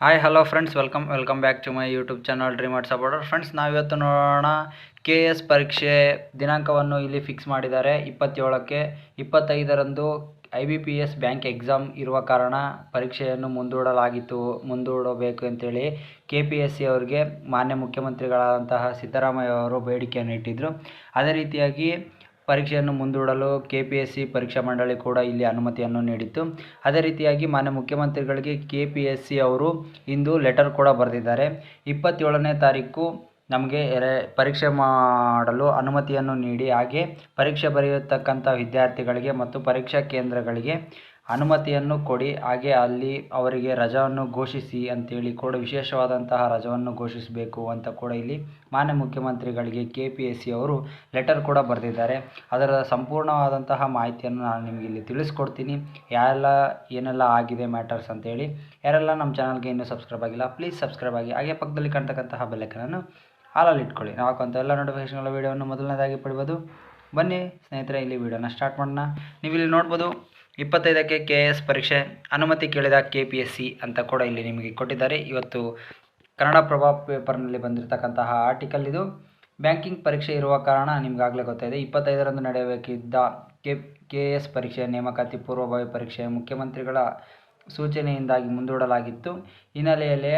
Hi hello friends welcome welcome back to my YouTube channel dream arts supporter friends ನಾವಿವತ್ತು ನೋಡೋಣ K S ಪರೀಕ್ಷೆ ದಿನಾಂಕವನ್ನು ಇಲ್ಲಿ fix ಮಾಡಿದ್ದಾರೆ. ಇಪ್ಪತ್ತೇಳಕ್ಕೆ ಇಪ್ಪತ್ತೈದರಂದು I B P S bank exam ಇರುವ ಕಾರಣ ಪರೀಕ್ಷೆಯನ್ನು ಮುಂದೂಡಲಾಗಿತ್ತು. ಮುಂದೂಡಬೇಕು ಅಂತೇಳಿ ಕೆ ಪಿ ಎಸ್ ಸಿ ಅವರಿಗೆ ಮಾನ್ಯ ಮುಖ್ಯಮಂತ್ರಿಗಳಾದಂತಹ ಸಿದ್ದರಾಮಯ್ಯ ಅವರು ಬೇಡಿಕೆಯನ್ನು ಇಟ್ಟಿದ್ದರು ಅದೇ ರೀತಿಯಾಗಿ ಪರೀಕ್ಷೆಯನ್ನು ಮುಂದೂಡಲು ಕೆ ಪಿ ಎಸ್ ಸಿ ಪರೀಕ್ಷಾ ಮಂಡಳಿ ಕೂಡ ಇಲ್ಲಿ ಅನುಮತಿಯನ್ನು ನೀಡಿತ್ತು. ಅದೇ ರೀತಿಯಾಗಿ ಮಾನ್ಯ ಮುಖ್ಯಮಂತ್ರಿಗಳಿಗೆ ಕೆ ಪಿ ಎಸ್ ಸಿ ಅವರು ಇಂದು ಲೆಟರ್ ಕೂಡ ಬರೆದಿದ್ದಾರೆ. ಇಪ್ಪತ್ತೇಳನೇ ತಾರೀಕು ನಮಗೆ ಪರೀಕ್ಷೆ ಮಾಡಲು ಅನುಮತಿಯನ್ನು ನೀಡಿ, ಹಾಗೆ ಪರೀಕ್ಷೆ ಬರೆಯತಕ್ಕಂಥ ವಿದ್ಯಾರ್ಥಿಗಳಿಗೆ ಮತ್ತು ಪರೀಕ್ಷಾ ಕೇಂದ್ರಗಳಿಗೆ ಅನುಮತಿಯನ್ನು ಕೊಡಿ, ಹಾಗೆ ಅಲ್ಲಿ ಅವರಿಗೆ ರಜವನ್ನು ಘೋಷಿಸಿ ಅಂತೇಳಿ ಕೂಡ ವಿಶೇಷವಾದಂತಹ ರಜವನ್ನು ಘೋಷಿಸಬೇಕು ಅಂತ ಕೂಡ ಇಲ್ಲಿ ಮಾನ್ಯ ಮುಖ್ಯಮಂತ್ರಿಗಳಿಗೆ ಕೆ ಪಿ ಎಸ್ ಸಿ ಅವರು ಲೆಟರ್ ಕೂಡ ಬರೆದಿದ್ದಾರೆ. ಅದರ ಸಂಪೂರ್ಣವಾದಂತಹ ಮಾಹಿತಿಯನ್ನು ನಾನು ನಿಮಗೆ ಇಲ್ಲಿ ತಿಳಿಸ್ಕೊಡ್ತೀನಿ. ಯಾರೆಲ್ಲ ಏನೆಲ್ಲ ಆಗಿದೆ ಮ್ಯಾಟರ್ಸ್ ಅಂತೇಳಿ, ಯಾರೆಲ್ಲ ನಮ್ಮ ಚಾನಲ್ಗೆ ಇನ್ನೂ ಸಬ್ಸ್ಕ್ರೈಬ್ ಆಗಿಲ್ಲ ಪ್ಲೀಸ್ ಸಬ್ಸ್ಕ್ರೈಬ್ ಆಗಿ, ಹಾಗೆ ಪಕ್ಕದಲ್ಲಿ ಕಾಣ್ತಕ್ಕಂತಹ ಬೆಲ್ಲಕ್ಕನನ್ನು ಹಾಲಲ್ಲಿ ಇಟ್ಕೊಳ್ಳಿ. ನಾವು ಹಾಕುವಂಥ ಎಲ್ಲ ನೋಟಿಫಿಕೇಷನ್ಗಳ ವೀಡಿಯೋವನ್ನು ಮೊದಲನೇದಾಗಿ ಪಡಿಬೋದು. ಬನ್ನಿ ಸ್ನೇಹಿತರೆ, ಇಲ್ಲಿ ವೀಡಿಯೋನ ಸ್ಟಾರ್ಟ್ ಮಾಡೋಣ. ನೀವು ಇಲ್ಲಿ ನೋಡ್ಬೋದು ಇಪ್ಪತ್ತೈದಕ್ಕೆ ಕೆ ಎಸ್ ಪರೀಕ್ಷೆ, ಅನುಮತಿ ಕೇಳಿದ ಕೆ ಪಿ ಎಸ್ ಸಿ ಅಂತ ಕೂಡ ಇಲ್ಲಿ ನಿಮಗೆ ಕೊಟ್ಟಿದ್ದಾರೆ. ಇವತ್ತು ಕನ್ನಡ ಕನ್ನಡಪ್ರಭ ಪೇಪರ್ನಲ್ಲಿ ಬಂದಿರತಕ್ಕಂತಹ ಆರ್ಟಿಕಲ್ ಇದು. ಬ್ಯಾಂಕಿಂಗ್ ಪರೀಕ್ಷೆ ಇರುವ ಕಾರಣ ನಿಮಗಾಗಲೇ ಗೊತ್ತಾಯಿದೆ ಇಪ್ಪತ್ತೈದರಂದು ನಡೆಯಬೇಕಿದ್ದ ಕೆ ಕೆ ಎಸ್ ಪರೀಕ್ಷೆ, ನೇಮಕಾತಿ ಪೂರ್ವಭಾವಿ ಪರೀಕ್ಷೆ ಮುಖ್ಯಮಂತ್ರಿಗಳ ಸೂಚನೆಯಿಂದಾಗಿ ಮುಂದೂಡಲಾಗಿತ್ತು. ಹಿನ್ನೆಲೆಯಲ್ಲಿ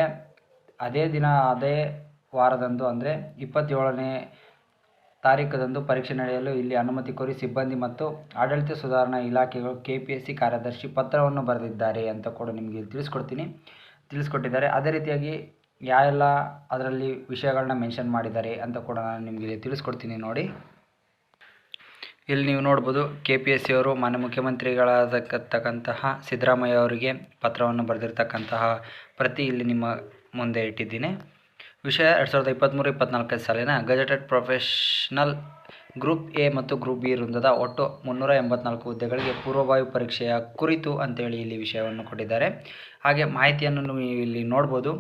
ಅದೇ ದಿನ, ಅದೇ ವಾರದಂದು ಅಂದರೆ ಇಪ್ಪತ್ತೇಳನೇ ತಾರೀಕದಂದು ಪರೀಕ್ಷೆ ನಡೆಯಲು ಇಲ್ಲಿ ಅನುಮತಿ ಕೋರಿ ಸಿಬ್ಬಂದಿ ಮತ್ತು ಆಡಳಿತ ಸುಧಾರಣಾ ಇಲಾಖೆಗಳು ಕೆ ಪಿ ಎಸ್ ಸಿ ಕಾರ್ಯದರ್ಶಿ ಪತ್ರವನ್ನು ಬರೆದಿದ್ದಾರೆ ಅಂತ ಕೂಡ ನಿಮಗೆ ತಿಳಿಸ್ಕೊಡ್ತೀನಿ. ತಿಳಿಸ್ಕೊಟ್ಟಿದ್ದಾರೆ. ಅದೇ ರೀತಿಯಾಗಿ ಯಾವೆಲ್ಲ ಅದರಲ್ಲಿ ವಿಷಯಗಳನ್ನ ಮೆನ್ಷನ್ ಮಾಡಿದ್ದಾರೆ ಅಂತ ಕೂಡ ನಾನು ನಿಮಗೆ ಇಲ್ಲಿ ತಿಳಿಸ್ಕೊಡ್ತೀನಿ ನೋಡಿ. ಇಲ್ಲಿ ನೀವು ನೋಡ್ಬೋದು ಕೆ ಪಿ ಎಸ್ ಸಿ ಅವರು ಮಾನ್ಯ ಮುಖ್ಯಮಂತ್ರಿಗಳಾದಕ್ಕಂತಹ ಸಿದ್ದರಾಮಯ್ಯ ಅವರಿಗೆ ಪತ್ರವನ್ನು ಬರೆದಿರ್ತಕ್ಕಂತಹ ಪ್ರತಿ ಇಲ್ಲಿ ನಿಮ್ಮ ಮುಂದೆ ಇಟ್ಟಿದ್ದೀನಿ. ವಿಷಯ ಎರಡು ಸಾವಿರದ ಇಪ್ಪತ್ತ್ಮೂರು ಇಪ್ಪತ್ತ್ನಾಲ್ಕನೇ ಸಾಲಿನ ಗಜೆಟೆಡ್ ಪ್ರೊಫೆಷನಲ್ ಗ್ರೂಪ್ ಎ ಮತ್ತು ಗ್ರೂಪ್ ಬಿ ವೃಂದದ ಒಟ್ಟು ಮುನ್ನೂರ ಎಂಬತ್ನಾಲ್ಕು ಹುದ್ದೆಗಳಿಗೆ ಪೂರ್ವಭಾವಿ ಪರೀಕ್ಷೆಯ ಕುರಿತು ಅಂತೇಳಿ ಇಲ್ಲಿ ವಿಷಯವನ್ನು ಕೊಟ್ಟಿದ್ದಾರೆ. ಹಾಗೆ ಮಾಹಿತಿಯನ್ನು ನೀವು ಇಲ್ಲಿ ನೋಡ್ಬೋದು.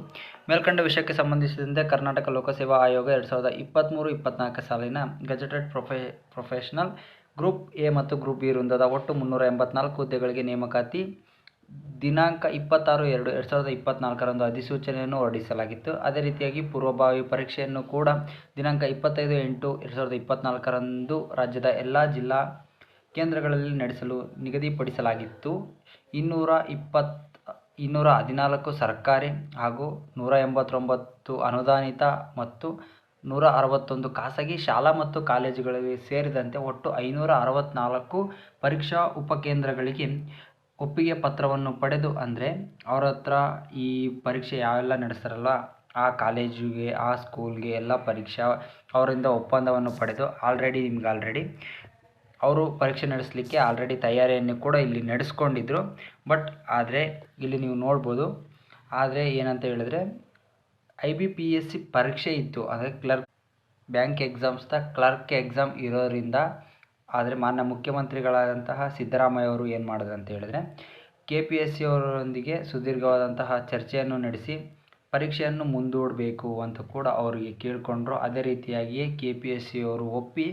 ಮೇಲ್ಕಂಡ ವಿಷಯಕ್ಕೆ ಸಂಬಂಧಿಸಿದಂತೆ ಕರ್ನಾಟಕ ಲೋಕಸೇವಾ ಆಯೋಗ ಎರಡು ಸಾವಿರದ ಇಪ್ಪತ್ತ್ಮೂರು ಇಪ್ಪತ್ತ್ನಾಲ್ಕು ಸಾಲಿನ ಗಜೆಟೆಡ್ ಪ್ರೊಫೆ ಪ್ರೊಫೆಷನಲ್ ಗ್ರೂಪ್ ಎ ಮತ್ತು ಗ್ರೂಪ್ ಬಿ ವೃಂದದ ಒಟ್ಟು ಮುನ್ನೂರ ಎಂಬತ್ನಾಲ್ಕು ಹುದ್ದೆಗಳಿಗೆ ನೇಮಕಾತಿ ದಿನಾಂಕ ಇಪ್ಪತ್ತಾರು ಎರಡು ಎರಡು ಸಾವಿರದ ಇಪ್ಪತ್ತ್ನಾಲ್ಕರಂದು ಅಧಿಸೂಚನೆಯನ್ನು ಹೊರಡಿಸಲಾಗಿತ್ತು. ಅದೇ ರೀತಿಯಾಗಿ ಪೂರ್ವಭಾವಿ ಪರೀಕ್ಷೆಯನ್ನು ಕೂಡ ದಿನಾಂಕ ಇಪ್ಪತ್ತೈದು ಎಂಟು ಎರಡು ಸಾವಿರದ ಇಪ್ಪತ್ತ್ನಾಲ್ಕರಂದು ರಾಜ್ಯದ ಎಲ್ಲ ಜಿಲ್ಲಾ ಕೇಂದ್ರಗಳಲ್ಲಿ ನಡೆಸಲು ನಿಗದಿಪಡಿಸಲಾಗಿತ್ತು. ಇನ್ನೂರ ಇಪ್ಪತ್ತು, ಇನ್ನೂರ ಹದಿನಾಲ್ಕು ಸರ್ಕಾರಿ ಹಾಗೂ ನೂರ ಎಂಬತ್ತೊಂಬತ್ತು ಅನುದಾನಿತ ಮತ್ತು ನೂರ ಅರವತ್ತೊಂದು ಖಾಸಗಿ ಶಾಲಾ ಮತ್ತು ಕಾಲೇಜುಗಳಿಗೆ ಸೇರಿದಂತೆ ಒಟ್ಟು ಐನೂರ ಅರವತ್ತ್ನಾಲ್ಕು ಪರೀಕ್ಷಾ ಉಪಕೇಂದ್ರಗಳಿಗೆ ಒಪ್ಪಿಗೆ ಪತ್ರವನ್ನು ಪಡೆದು ಅಂದರೆ ಅವ್ರ ಹತ್ರ ಈ ಪರೀಕ್ಷೆ ಯಾವೆಲ್ಲ ನಡೆಸ್ತಾರಲ್ಲ, ಆ ಕಾಲೇಜಿಗೆ, ಆ ಸ್ಕೂಲ್ಗೆ ಎಲ್ಲ ಪರೀಕ್ಷಾ ಅವರಿಂದ ಒಪ್ಪಂದವನ್ನು ಪಡೆದು ಆಲ್ರೆಡಿ ನಿಮ್ಗೆ ಆಲ್ರೆಡಿ ಅವರು ಪರೀಕ್ಷೆ ನಡೆಸಲಿಕ್ಕೆ ಆಲ್ರೆಡಿ ತಯಾರಿಯನ್ನು ಕೂಡ ಇಲ್ಲಿ ನಡೆಸ್ಕೊಂಡಿದ್ರು. ಬಟ್ ಆದರೆ ಇಲ್ಲಿ ನೀವು ನೋಡ್ಬೋದು, ಆದರೆ ಏನಂತ ಹೇಳಿದ್ರೆ I B P S C ಪರೀಕ್ಷೆ ಇತ್ತು. ಅಂದರೆ ಕ್ಲರ್ಕ್ ಬ್ಯಾಂಕ್ ಎಕ್ಸಾಮ್ಸ್ದ ಕ್ಲರ್ಕ್ ಎಕ್ಸಾಮ್ ಇರೋದ್ರಿಂದ ಆದರೆ ಮಾನ್ಯ ಮುಖ್ಯಮಂತ್ರಿಗಳಾದಂತಹ ಸಿದ್ದರಾಮಯ್ಯ ಅವರು ಏನು ಮಾಡಿದ್ರು ಅಂತ ಹೇಳಿದ್ರೆ ಕೆ ಪಿ ಎಸ್ ಸಿ ಅವರೊಂದಿಗೆ ಸುದೀರ್ಘವಾದಂತಹ ಚರ್ಚೆಯನ್ನು ನಡೆಸಿ, ಪರೀಕ್ಷೆಯನ್ನು ಮುಂದೂಡಬೇಕು ಅಂತ ಕೂಡ ಅವರಿಗೆ ಕೇಳಿಕೊಂಡ್ರು. ಅದೇ ರೀತಿಯಾಗಿಯೇ ಕೆ ಪಿ ಎಸ್ ಸಿ ಅವರು ಒಪ್ಪಿ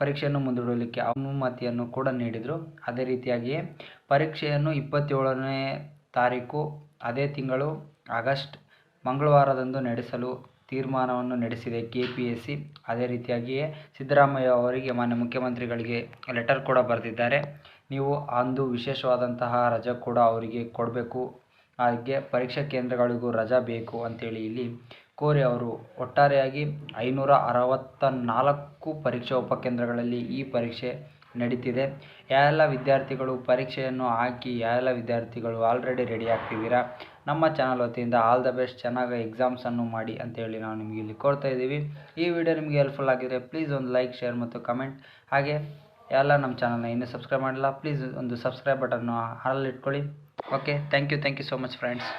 ಪರೀಕ್ಷೆಯನ್ನು ಮುಂದೂಡಲಿಕ್ಕೆ ಅನುಮತಿಯನ್ನು ಕೂಡ ನೀಡಿದರು. ಅದೇ ರೀತಿಯಾಗಿಯೇ ಪರೀಕ್ಷೆಯನ್ನು ಇಪ್ಪತ್ತೇಳನೇ ತಾರೀಕು, ಅದೇ ತಿಂಗಳು ಆಗಸ್ಟ್, ಮಂಗಳವಾರದಂದು ನಡೆಸಲು ತೀರ್ಮಾನವನ್ನು ನಡೆಸಿದೆ. ಕೆ ಪಿ ಎಸ್ ಸಿ ಅದೇ ರೀತಿಯಾಗಿಯೇ ಸಿದ್ದರಾಮಯ್ಯ ಅವರಿಗೆ ಮಾನ್ಯ ಮುಖ್ಯಮಂತ್ರಿಗಳಿಗೆ ಲೆಟರ್ ಕೂಡ ಬರೆದಿದ್ದಾರೆ. ನೀವು ಅಂದು ವಿಶೇಷವಾದಂತಹ ರಜೆ ಕೂಡ ಅವರಿಗೆ ಕೊಡಬೇಕು. ಹಾಗೆ ಪರೀಕ್ಷಾ ಕೇಂದ್ರಗಳಿಗೂ ರಜಾ ಬೇಕು ಅಂತೇಳಿ ಇಲ್ಲಿ ಕೋರಿ ಅವರು ಒಟ್ಟಾರೆಯಾಗಿ ಐನೂರ ಅರವತ್ತ ನಾಲ್ಕು ಪರೀಕ್ಷಾ ಉಪಕೇಂದ್ರಗಳಲ್ಲಿ ಈ ಪರೀಕ್ಷೆ ನಡೀತಿದೆ. ಯಾವೆಲ್ಲ ವಿದ್ಯಾರ್ಥಿಗಳು ಪರೀಕ್ಷೆಯನ್ನು ಹಾಕಿ ಯಾವೆಲ್ಲ ವಿದ್ಯಾರ್ಥಿಗಳು ಆಲ್ರೆಡಿ ರೆಡಿ ಆಗ್ತಿದ್ದೀರಾ? ನಮ್ಮ ಚಾನಲ್ ವತಿಯಿಂದ ಆಲ್ ದ ಬೆಸ್ಟ್ ಚೆನ್ನಾಗಿ ಎಕ್ಸಾಮ್ಸನ್ನು ಮಾಡಿ ಅಂತೇಳಿ ನಾವು ನಿಮಗೆ ಇಲ್ಲಿ ಕೋರ್ತಾ ಇದ್ದೀವಿ. ಈ ವಿಡಿಯೋ ನಿಮಗೆ ಹೆಲ್ಪ್ಫುಲ್ ಆಗಿದ್ರೆ ಪ್ಲೀಸ್ ಒಂದು ಲೈಕ್ ಶೇರ್ ಮತ್ತು ಕಮೆಂಟ್ ಹಾಗೆ ಎಲ್ಲ ನಮ್ಮ ಚಾನಲ್ನ ಇನ್ನೂ ಸಬ್ಸ್ಕ್ರೈಬ್ ಮಾಡಿಲ್ಲ ಪ್ಲೀಸ್ ಒಂದು ಸಬ್ಸ್ಕ್ರೈಬ್ ಬಟನ್ನು ಹಾಲಲ್ಲಿ ಇಟ್ಕೊಳ್ಳಿ. Okay thank you thank you so much friends